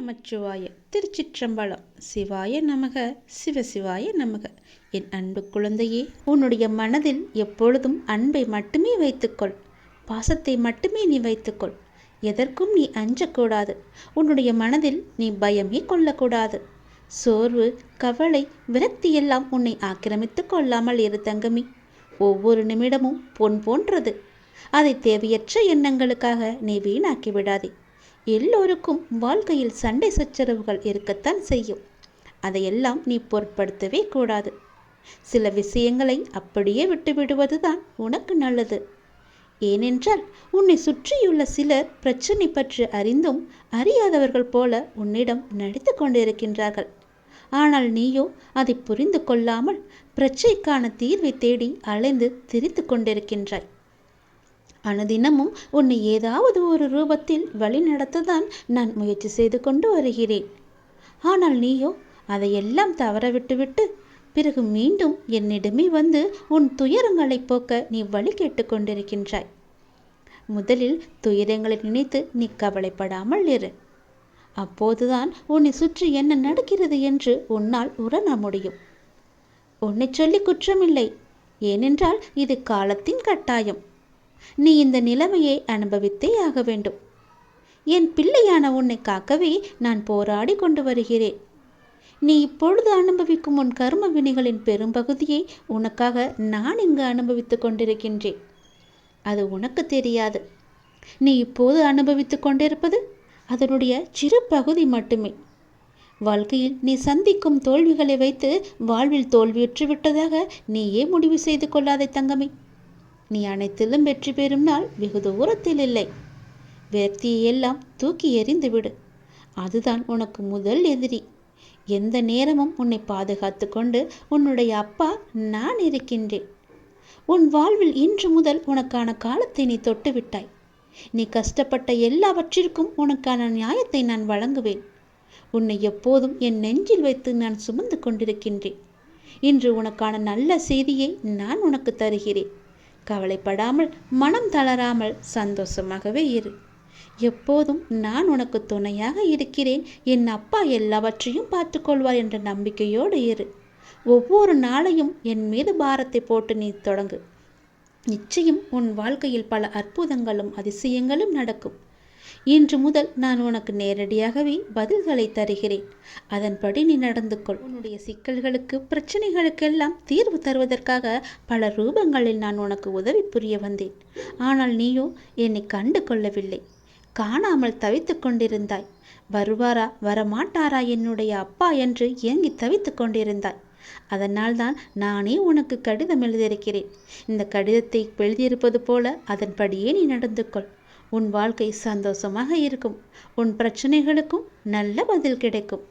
நமச்சிவாய திருச்சிற்றம்பலம். சிவாய நமக சிவசிவாய நமக. என் அன்பு குழந்தையே உன்னுடைய மனதில் எப்பொழுதும் அன்பை மட்டுமே வைத்துக்கொள். பாசத்தை மட்டுமே நீ வைத்துக்கொள். எதற்கும் நீ அஞ்சக்கூடாது. உன்னுடைய மனதில் நீ பயமே கொள்ளக்கூடாது. சோர்வு கவலை விரக்தி எல்லாம் உன்னை ஆக்கிரமித்து கொள்ளாமல் இரு தங்கமி. ஒவ்வொரு நிமிடமும் பொன் போன்றது. அதை தேவையற்ற எண்ணங்களுக்காக நீ வீணாக்கி விடாதே. எல்லோருக்கும் வாழ்க்கையில் சண்டை சச்சரவுகள் இருக்கத்தான் செய்யும். அதையெல்லாம் நீ பொருட்படுத்தவே கூடாது. சில விஷயங்களை அப்படியே விட்டுவிடுவதுதான் உனக்கு நல்லது. ஏனென்றால் உன்னை சுற்றியுள்ள சிலர் பிரச்சனை பற்றி அறிந்தும் அறியாதவர்கள் போல உன்னிடம் நடித்து கொண்டிருக்கின்றார்கள். ஆனால் நீயோ அதை புரிந்து கொள்ளாமல் பிரச்சனைக்கான தீர்வை தேடி அலைந்து திரித்து கொண்டிருக்கின்றாய். அனுதினமும் உன்னை ஏதாவது ஒரு ரூபத்தில் வழிநடத்ததான் நான் முயற்சி செய்து கொண்டு வருகிறேன். ஆனால் நீயோ அதையெல்லாம் தவற விட்டுவிட்டு பிறகு மீண்டும் என்னிடமே வந்து உன் துயரங்களை போக்க நீ வழி கேட்டுக்கொண்டிருக்கின்றாய் முதலில் துயரங்களை நினைத்து நீ கவலைப்படாமல் இரு. அப்போதுதான் உன்னை சுற்றி என்ன நடக்கிறது என்று உன்னால் உணர முடியும். உன்னை சொல்லி குற்றமில்லை. ஏனென்றால் இது காலத்தின் கட்டாயம். நீ இந்த நிலைமையை அனுபவித்தே ஆக வேண்டும். என் பிள்ளையான உன்னை காக்கவே நான் போராடி கொண்டு வருகிறேன். நீ இப்பொழுது அனுபவிக்கும் உன் கர்ம வினைகளின் பெரும்பகுதியை உனக்காக நான் இங்கு அனுபவித்துக் கொண்டிருக்கின்றேன். அது உனக்கு தெரியாது. நீ இப்போது அனுபவித்துக் கொண்டிருப்பது அதனுடைய சிறு பகுதி மட்டுமே. வாழ்க்கையில் நீ சந்திக்கும் தோல்விகளை வைத்து வாழ்வில் தோல்வியுற்று விட்டதாக நீயே முடிவு செய்து கொள்ளாதே தங்கமே. நீ அனைத்திலும் வெற்றி பெறும் நாள் வெகு தூரத்தில் இல்லை. விரக்தியை எல்லாம் தூக்கி எறிந்து விடு. அதுதான் உனக்கு முதல் எதிரி. எந்த நேரமும் உன்னை பாதுகாத்து கொண்டு உன்னுடைய அப்பா நான் இருக்கின்றேன். உன் வாழ்வில் இன்று முதல் உனக்கான காலத்தை நீ தொட்டு விட்டாய். நீ கஷ்டப்பட்ட எல்லாவற்றிற்கும் உனக்கான நியாயத்தை நான் வழங்குவேன். உன்னை எப்போதும் என் நெஞ்சில் வைத்து நான் சுமந்து கொண்டிருக்கின்றேன். இன்று உனக்கான நல்ல செய்தியை நான் உனக்கு தருகிறேன். கவலைப்படாமல் மனம் தளராமல் சந்தோஷமாகவே இரு. எப்போதும் நான் உனக்கு துணையாக இருக்கிறேன். என் அப்பா எல்லாவற்றையும் பார்த்துக்கொள்வார் என்ற நம்பிக்கையோடு இரு. ஒவ்வொரு நாளையும் என் மீது பாரத்தை போட்டு நீ தொடங்கு. நிச்சயம் உன் வாழ்க்கையில் பல அற்புதங்களும் அதிசயங்களும் நடக்கும். இன்று முதல் நான் உனக்கு நேரடியாகவே பதில்களை தருகிறேன். அதன்படி நீ நடந்து கொள் உன்னுடைய சிக்கல்களுக்கு பிரச்சனைகளுக்கெல்லாம் தீர்வு தருவதற்காக பல ரூபங்களில் நான் உனக்கு உதவி புரிய வந்தேன். ஆனால் நீயோ என்னை கண்டு கொள்ளவில்லை. காணாமல் தவித்து கொண்டிருந்தாய். வருவாரா வரமாட்டாரா என்னுடைய அப்பா என்று ஏங்கி தவித்து கொண்டிருந்தாய். அதனால்தான் நானே உனக்கு கடிதம் எழுதியிருக்கிறேன். இந்த கடிதத்தை எழுதியிருப்பது போல அதன்படியே நீ நடந்து கொள் உன் வாழ்க்கை சந்தோஷமாக இருக்கும். உன் பிரச்சனைகளுக்கும் நல்ல பதில் கிடைக்கும்.